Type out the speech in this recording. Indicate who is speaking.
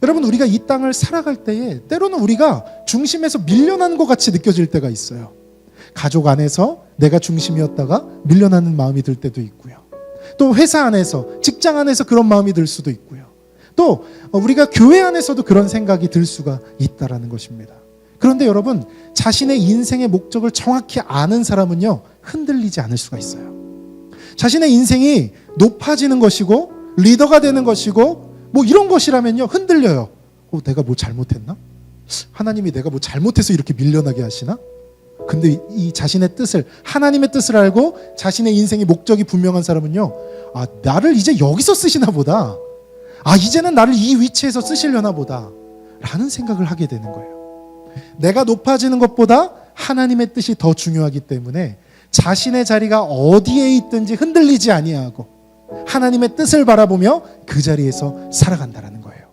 Speaker 1: 여러분 우리가 이 땅을 살아갈 때에 때로는 우리가 중심에서 밀려나는 것 같이 느껴질 때가 있어요. 가족 안에서 내가 중심이었다가 밀려나는 마음이 들 때도 있고요. 또 회사 안에서 직장 안에서 그런 마음이 들 수도 있고요. 또 우리가 교회 안에서도 그런 생각이 들 수가 있다라는 것입니다. 그런데 여러분 자신의 인생의 목적을 정확히 아는 사람은요 흔들리지 않을 수가 있어요. 자신의 인생이 높아지는 것이고 리더가 되는 것이고 뭐 이런 것이라면요 흔들려요. 어, 내가 뭐 잘못했나? 하나님이 내가 뭐 잘못해서 이렇게 밀려나게 하시나? 근데 이- 이 자신의 뜻을 하나님의 뜻을 알고 자신의 인생의 목적이 분명한 사람은요. 아 나를 이제 여기서 쓰시나 보다. 아 이제는 나를 이 위치에서 쓰시려나 보다. 라는 생각을 하게 되는 거예요. 내가 높아지는 것보다 하나님의 뜻이 더 중요하기 때문에 자신의 자리가 어디에 있든지 흔들리지 아니하고 하나님의 뜻을 바라보며 그 자리에서 살아간다라는 거예요.